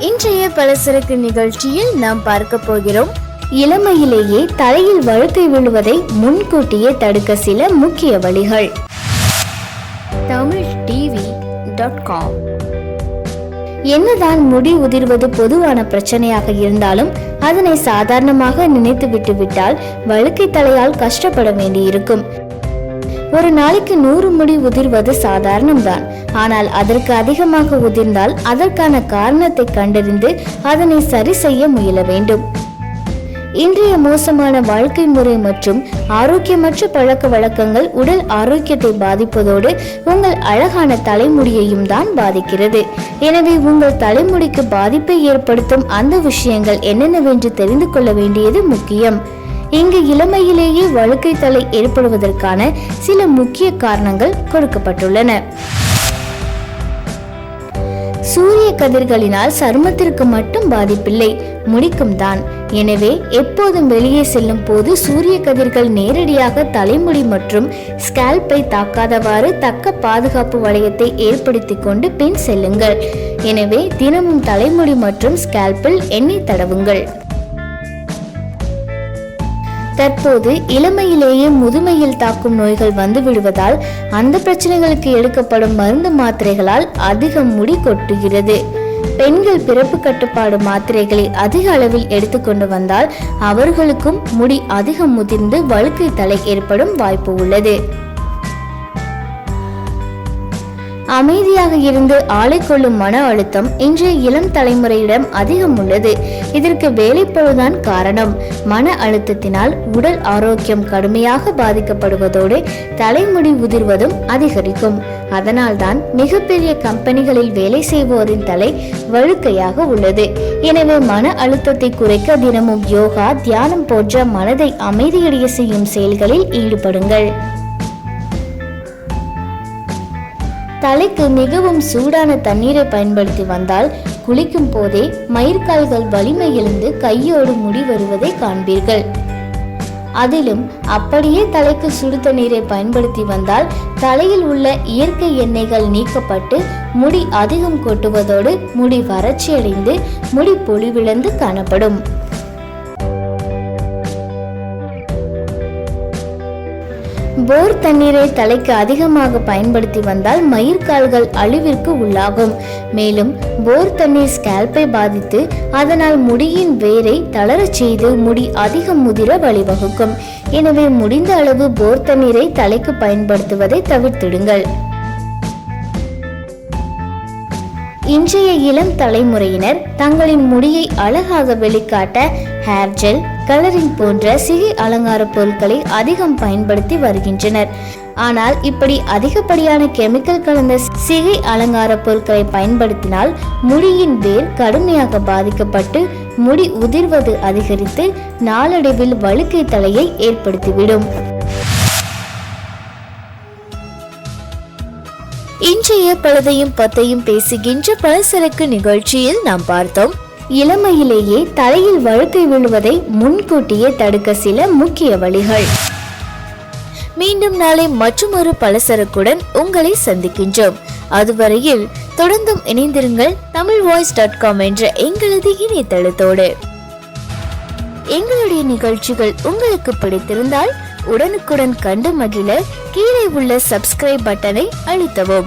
இன்றைய பலசரக்கு நிகழ்ச்சியில் நாம் பார்க்க போகிறோம். இளமையிலேயே தலையில் வழுக்கை விழுவதை முன்கூட்டியே தடுக்க சில முக்கிய வழிகள். Tamil TV dot com. என்னதான் முடி உதிர்வது பொதுவான பிரச்சனையாக இருந்தாலும் அதனை சாதாரணமாக நினைத்து விட்டு விட்டால் வழுக்கை தலையால் கஷ்டப்பட வேண்டியிருக்கும். ஒரு நாளைக்கு நூறு முடி உதிர்வது சாதாரணம்தான். ஆனால் அதற்கு அதிகமாக உதிர்ந்தால் அதற்கான காரணத்தை கண்டறிந்து அதனை சரி செய்ய முயல வேண்டும். இன்றைய மோசமான வாழ்க்கை முறை மற்றும் ஆரோக்கியமற்ற பழக்க வழக்கங்கள் உடல் ஆரோக்கியத்தை பாதிப்பதோடு உங்கள் அழகான தலைமுடியையும் தான் பாதிக்கிறது. எனவே உங்கள் தலைமுடிக்கு பாதிப்பை ஏற்படுத்தும் அந்த விஷயங்கள் என்னென்னவென்று தெரிந்து கொள்ள வேண்டியது முக்கியம். இங்கு இளமையிலேயே வழுக்கை தலை ஏற்படுவதற்கான சில முக்கிய காரணங்கள் கொடுக்கப்பட்டுள்ளன. சூரிய கதிர்களினால் சருமத்திற்கு மட்டும் பாதிப்பில்லை முடிக்கும் தான். எனவே எப்போதும் வெளியே செல்லும் போது சூரிய கதிர்கள் நேரடியாக தலைமுடி மற்றும் ஸ்கேல்பை தாக்காதவாறு தக்க பாதுகாப்பு வளையத்தை ஏற்படுத்திக் கொண்டு பின் செல்லுங்கள். எனவே தினமும் தலைமுடி மற்றும் ஸ்கேல்பில் எண்ணெய் தடவுங்கள். தற்போது இளமையிலேயே முதுமையில் தாக்கும் நோய்கள் வந்து விடுவதால் அந்த பிரச்சனைகளுக்கு எடுக்கப்படும் மருந்து மாத்திரைகளால் அதிக முடி கொட்டுகிறது. பெண்கள் பிறப்பு கட்டுப்பாடு மாத்திரைகளை அதிக அளவில் எடுத்துக்கொண்டு வந்தால் அவர்களுக்கும் முடி அதிகம் முதிர்ந்து வழுக்கை தலை ஏற்படும் வாய்ப்பு உள்ளது. அமைதியாக இருந்து ஆளை கொள்ளும் மன அழுத்தம் இன்றைய இளம் தலைமுறையிடம் அதிகம் உள்ளது. இதற்கு வேலைப்பழுதான் காரணம். மன அழுத்தத்தினால் உடல் ஆரோக்கியம் கடுமையாக பாதிக்கப்படுவதோடு தலைமுடி உதிர்வதும் அதிகரிக்கும். அதனால்தான் மிகப்பெரிய கம்பெனிகளில் வேலை செய்வோரின் தலை வழுக்கையாக உள்ளது. எனவே மன அழுத்தத்தை குறைக்க தினமும் யோகா தியானம் போன்ற மனதை அமைதியடைய செய்யும் செயல்களில் ஈடுபடுங்கள். தலைக்கு மிகவும் சூடான தண்ணீரை பயன்படுத்தி வந்தால் குளிக்கும் போதே மயிர்கால்கள் வலிமை எழுந்து கையோடு முடி வருவதை காண்பீர்கள். அதிலும் அப்படியே தலைக்கு சுடு தண்ணீரை பயன்படுத்தி வந்தால் தலையில் உள்ள இயற்கை எண்ணெய்கள் நீக்கப்பட்டு முடி அதிகம் கொட்டுவதோடு முடி வறட்சியடைந்து முடி பொலிவிழந்து காணப்படும். போர் தண்ணீரை தலைக்கு அதிகமாக பயன்படுத்தி வந்தால் மயிர்கால்கள் அழிவிற்கு உள்ளாகும். மேலும் போர் தண்ணீர் ஸ்கேல்பை பாதித்து அதனால் முடியின் வேரை தளரச் செய்து முடி அதிகம் முதிர வழிவகுக்கும். எனவே முடிந்த அளவு போர் தண்ணீரை தலைக்கு பயன்படுத்துவதை தவிர்த்திடுங்கள். இன்றைய இளம் தலைமுறையினர் தங்களின் முடியை அழகாக வெளிக்காட்ட ஹேர் ஜெல் கலரிங் போன்ற சிகை அலங்கார பொருட்களை அதிகம் பயன்படுத்தி வருகின்றனர். ஆனால் இப்படி அதிகப்படியான கெமிக்கல் கலந்த சிகை அலங்கார பொருட்களை பயன்படுத்தினால் முடியின் வேர் கடுமையாக பாதிக்கப்பட்டு முடி உதிர்வது அதிகரித்து நாளடைவில் வழுக்கை தலையை ஏற்படுத்திவிடும். இன்றைய பழுதையும் பத்தையும் பேசுகின்ற பலசரக்கு நிகழ்ச்சியில் நாம் பார்த்தோம். இளமையிலேயே தலையில் வழுக்கை விழுவதை முன்கூட்டியே தடுக்க சில முக்கிய வழிகள். மீண்டும் நாளை மற்றொரு பலசரக்குடன் உங்களை சந்திக்கின்றோம். அதுவரையில் தொடர்ந்தும் இணைந்திருங்கள் தமிழ் வாய்ஸ் டாட் காம் என்ற எங்களது இணையதளத்தோடு. எங்களுடைய நிகழ்ச்சிகள் உங்களுக்கு பிடித்திருந்தால் உடனுக்குடன் கண்டு மகிழ கீழே உள்ள சப்ஸ்கிரைப் பட்டனை அழுத்தவும்.